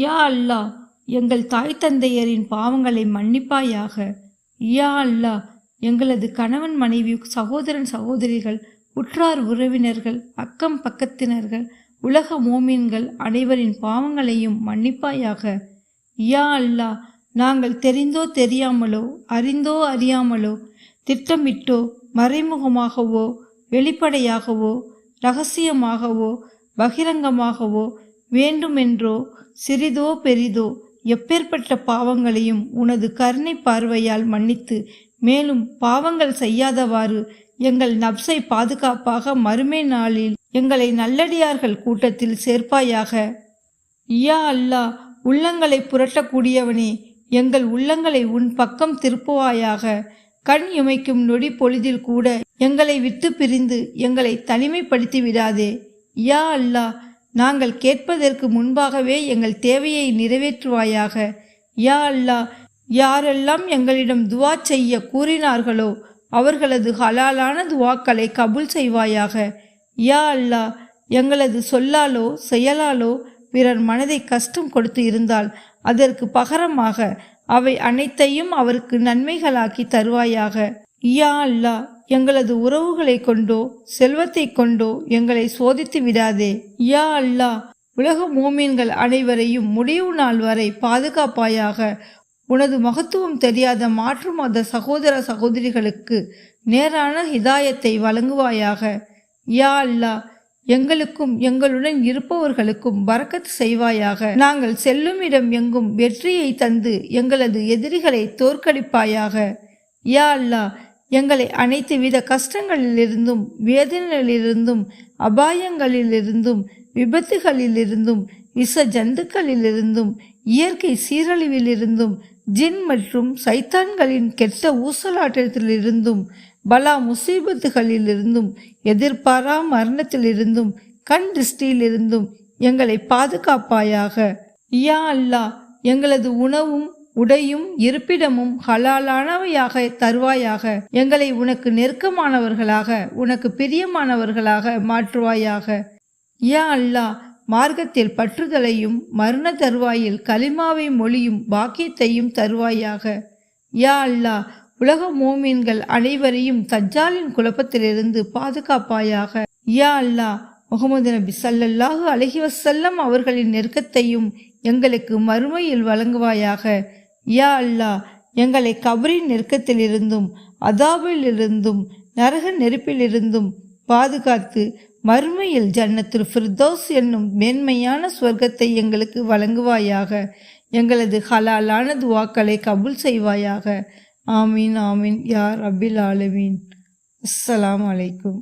யா அல்லாஹ் எங்கள் தாய் தந்தையரின் பாவங்களை மன்னிப்பாயாக. யா அல்லா எங்களது கணவன் மனைவி சகோதரன் சகோதரிகள் உற்றார் உறவினர்கள் அக்கம் பக்கத்தினர்கள் உலக மோமீன்கள் அனைவரின் பாவங்களையும் மன்னிப்பாயாக. யா அல்லாஹ் நாங்கள் தெரிந்தோ தெரியாமலோ அறிந்தோ அறியாமலோ திட்டமிட்டோ மறைமுகமாகவோ வெளிப்படையாகவோ ரகசியமாகவோ பகிரங்கமாகவோ வேண்டுமென்றோ சிறிதோ பெரிதோ எப்பேற்பட்ட பாவங்களையும் உனது கருணை பார்வையால் மன்னித்து மேலும் பாவங்கள் செய்யாதவாறு எங்கள் நப்சை பாதுகாப்பாக மறுமை நாளில் எங்களை நல்லடியார்கள் கூட்டத்தில் சேர்ப்பாயாக. யா அல்லா உள்ளங்களை புரட்டக்கூடியவனே எங்கள் உள்ளங்களை உன் பக்கம் திருப்புவாயாக. கண் இமைக்கும் நொடி பொழுதில் கூட எங்களை விட்டு பிரிந்து எங்களை தனிமைப்படுத்தி விடாதே. யா அல்லாஹ் நாங்கள் கேட்பதற்கு முன்பாகவே எங்கள் தேவையை நிறைவேற்றுவாயாக. யா அல்லா யாரெல்லாம் எங்களிடம் துவா செய்ய கூறினார்களோ அவர்களது ஹலாலான துவாக்களை கபூல் செய்வாயாக. யா அல்லாஹ் எங்களது சொல்லாலோ செயலாலோ பிறர் மனதை கஷ்டம் கொடுத்து இருந்தால் அதற்கு பகரமாக அவை அனைத்தையும் அவருக்கு நன்மைகளாக்கி தருவாயாக. யா அல்லாஹ் எங்களது உறவுகளை கொண்டோ செல்வத்தை கொண்டோ எங்களை சோதித்து விடாதே. யா அல்லா உலக மோமீன்கள் அனைவரையும் முடிவு நாள் வரை பாதுகாப்பாயாக. உனது மகத்துவம் தெரியாத மாற்று மத சகோதர சகோதரிகளுக்கு நேரான ஹிதாயத்தை வழங்குவாயாக. யா அல்லாஹ் எங்களுக்கும் எங்களுடன் இருப்பவர்களுக்கும் பறக்கத் செய்வாயாக. நாங்கள் செல்லும் இடம் எங்கும் வெற்றியை தந்து எங்களது எதிரிகளை தோற்கடிப்பாயாக. யா அல்லாஹ் எங்களை அனைத்து வித கஷ்டங்களிலிருந்தும் வேதனைகளிலிருந்தும் அபாயங்களிலிருந்தும் விபத்துகளிலிருந்தும் விஷ ஜந்துக்களிலிருந்தும் இயற்கை சீரழிவிலிருந்தும் ஜின் மற்றும் சைத்தான்களின் கெட்ட ஊசலாட்டத்திலிருந்தும் பலா முசீபத்துகளிலிருந்தும் எதிர்பாரா மரணத்திலிருந்தும் கண் திருஷ்டியிலிருந்தும் எங்களை பாதுகாப்பாயாக. யா அல்லாஹ் எங்களது உணவும் உடையும் இருப்பிடமும் ஹலாலானவையாக தருவாயாக. எங்களை உனக்கு நெருக்கமானவர்களாக உனக்கு பிரியமானவர்களாக மாற்றுவாயாக. யா அல்லாஹ் மார்க்கத்தில் பற்றுதலையும் மரண தருவாயில் கலிமாவை மொழியும் பாக்கியத்தையும் தருவாயாக. யா அல்லாஹ் உலக மோமீன்கள் அனைவரையும் தஜ்ஜாலின் குழப்பத்திலிருந்து பாதுகாப்பாயாக. யா அல்லாஹ் முகமது நபி சல்லல்லாஹு அலஹி வசல்லம் அவர்களின் நெருக்கத்தையும் எங்களுக்கு மறுமையில் வழங்குவாயாக. யா அல்லாஹ் எங்களை கபரின் நெருக்கத்திலிருந்தும் அதாபிலிருந்தும் நரக நெருப்பிலிருந்தும் பாதுகாத்து மறுமையில் ஜன்னத்துல் ஃபிர்தோஸ் என்னும் மேன்மையான ஸ்வர்க்கத்தை எங்களுக்கு வழங்குவாயாக. எங்களது ஹலாலான துவாக்களை கபூல் செய்வாயாக. ஆமீன் ஆமீன் யார் அபில் ஆலமீன். அஸ்ஸலாமு அலைக்கும்.